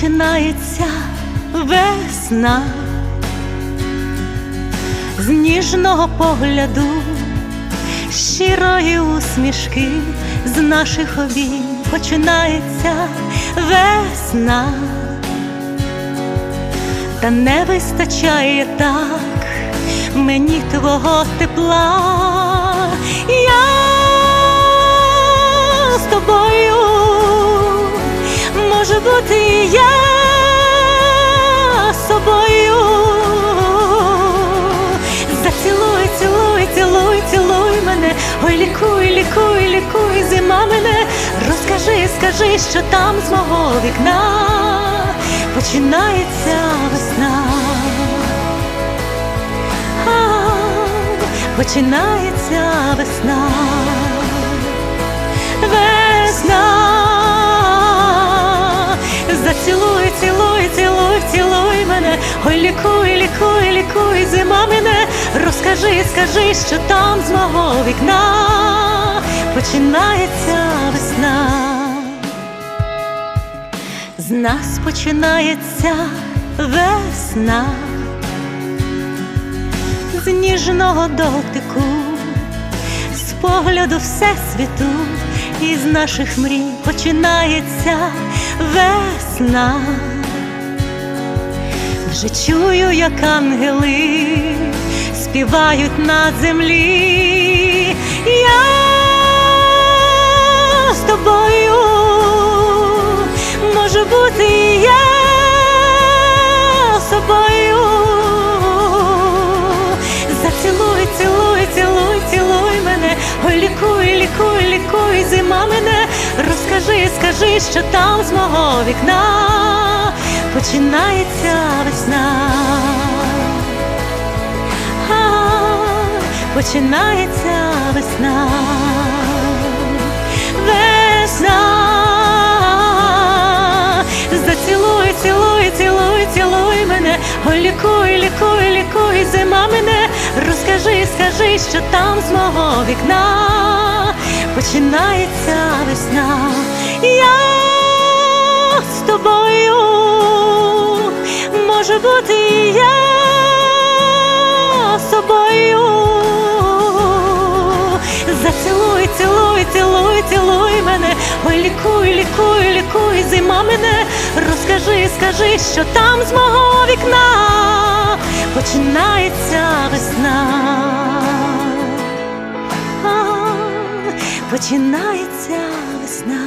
починається весна з ніжного погляду, щирої усмішки, з наших обійм починається весна, та не вистачає так мені твого тепла. Мене, ой, лікуй, лікуй, лікуй, зима мене, розкажи, скажи, що там з мого вікна починається весна. А, Починається весна. Розкажи, скажи, що там з мого вікна починається весна. З нас починається весна, з ніжного дотику, з погляду всесвіту, і з наших мрій починається весна. Вже чую, як ангели співають на землі. Я з тобою може бути я з собою. Зацілуй, цілуй, цілуй, цілуй мене, ой, лікуй, лікуй, лікуй, зима мене, розкажи, скажи, що там з мого вікна починається весна. Починається весна. Весна, зацілуй, цілуй, цілуй, цілуй мене, ой, лікуй, лікуй, лікуй, зима мене, розкажи, скажи, що там з мого вікна. Починається весна. Я з тобою. Може бути я скажи, що там з мого вікна починається весна. А, Починається весна.